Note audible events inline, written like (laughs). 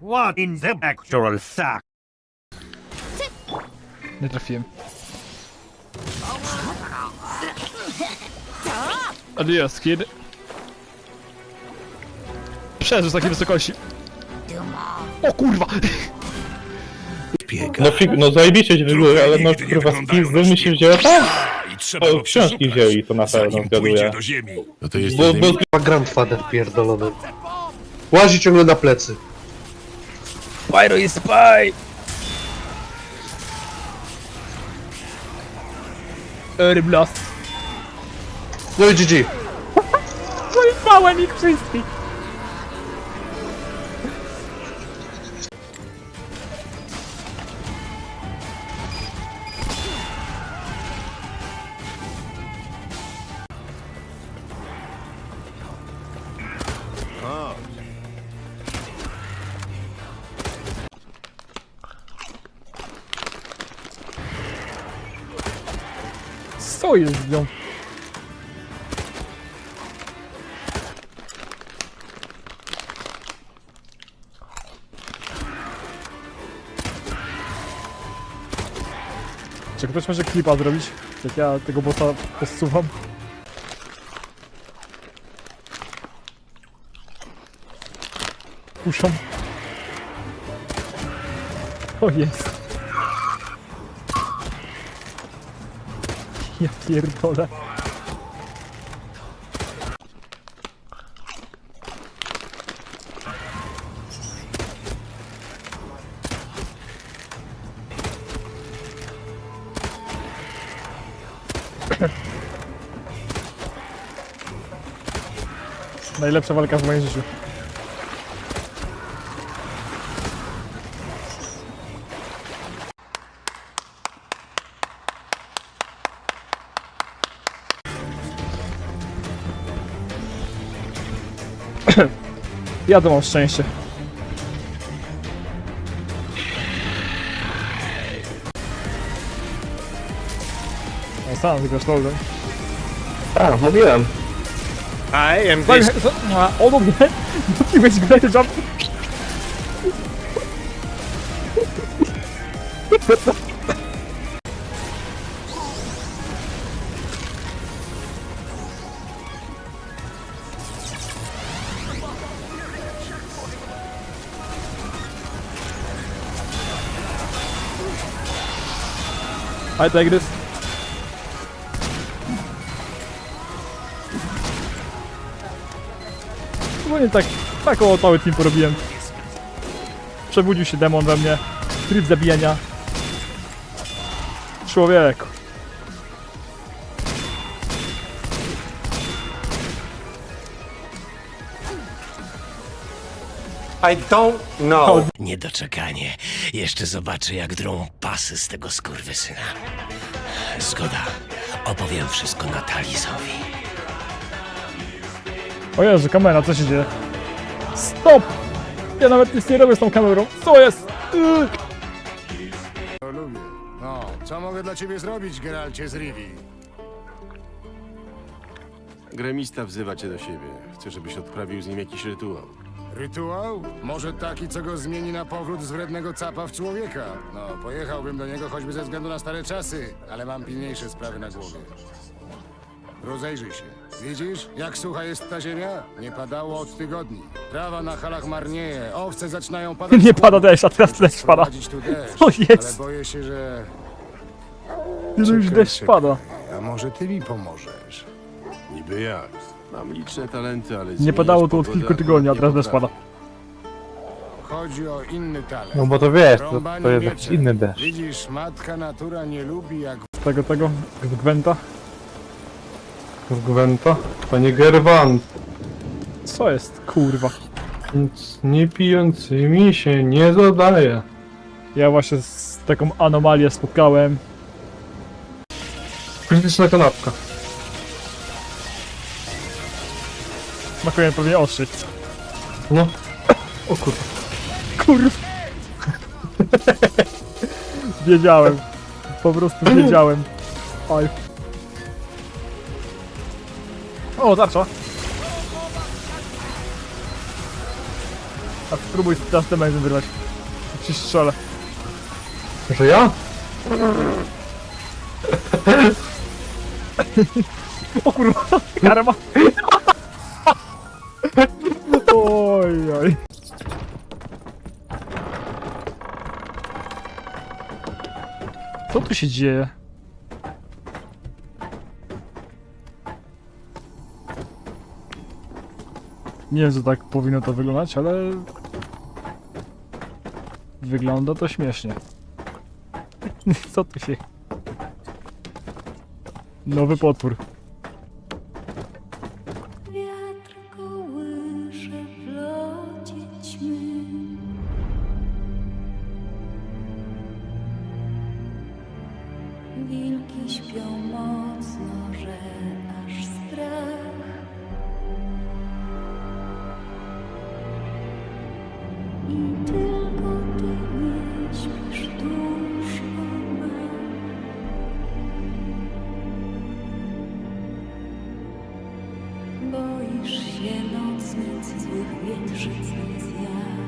What in the actual sack? Nie trafiłem. Adios, kid. Przeżył z takiej wysokości. O kurwa! No, fig- no zajebiście się wygóry, ale no kurwa z pizdy mi się wzięła tak? I trzeba O, go książki przeszukać, wzięli, to na pewno zanim zgaduję. pójdzie do ziemi. No to jest Bo, bo grandfather pierdolony. Łazi ciągle na plecy. Pyro is spy! Early blast. No i GG. Zajebałem ich wszystkich! Co jest z nią? Czy ktoś może klipa zrobić? Jak ja tego bossa posuwam? Puszczam. O jest. Ja pierdolę. Najlepsza walka w moim życiu. (coughs) Ja to mam szczęście. O, sam wygrasz loadem. A, mówiłem. I am Tak, a, o, no nie, dopiłeś grę jump. I take this. Bo nie tak, tak o cały team porobiłem. Przebudził się demon we mnie. Tryb zabijania. Człowieku. I don't know. Niedoczekanie. Jeszcze zobaczę, jak drą pasy z tego skurwysyna. Zgoda. Opowiem wszystko Natalisowi. O Jezu, kamera, co się dzieje? Stop! Ja nawet nic nie robię z tą kamerą. Co jest? Yy. To lubię. No, co mogę dla ciebie zrobić, Geralcie z Rivi? Gremista wzywa cię do siebie. Chce, żebyś odprawił z nim jakiś rytuał. Rytuał? Może taki, co go zmieni na powrót z wrednego capa w człowieka. No, pojechałbym do niego choćby ze względu na stare czasy, ale mam pilniejsze sprawy na głowie. Rozejrzyj się. Widzisz, jak sucha jest ta ziemia? Nie padało od tygodni. Trawa na halach marnieje, owce zaczynają padać Nie pada deszcz, a teraz deszcz pada. Prowadzić tu (laughs) deszcz, Co jest? ale boję się, że... Że już Czekaj, deszcz czekaj. pada. A może ty mi pomożesz? Niby jak? Mam liczne talenty, ale Nie padało tu od pogodę kilku tygodni, a teraz nie deszcz pada. potrafię. Chodzi o inny talent. No bo to wiesz, to, to jest jakiś mieczem. inny deszcz. Widzisz, matka natura nie lubi jak Z tego, tego, z Gwenta. Z Gwenta? Panie Gerwan, Co jest, kurwa? nic nie pijącymi się nie zadaje. Ja właśnie z taką anomalię spotkałem. Krytyczna kanapka. Smakuje mi pewnie ostrzyć. No. O kurwa. Kurwa. wiedziałem. Po prostu wiedziałem. Oj. O, tarcza. A spróbuj teraz ten magazyn wyrwać. Ci strzelę. Że ja? (laughs) O kurwa, karma. Tu się dzieje? Nie wiem, że tak powinno to wyglądać, ale... Wygląda to śmiesznie. (laughs) Co tu się... Nowy potwór. Wilki śpią mocno, że aż strach. I tylko ty nie śpisz duszo ma. Boisz się nocnic, złych wietrzyc nie zjadł.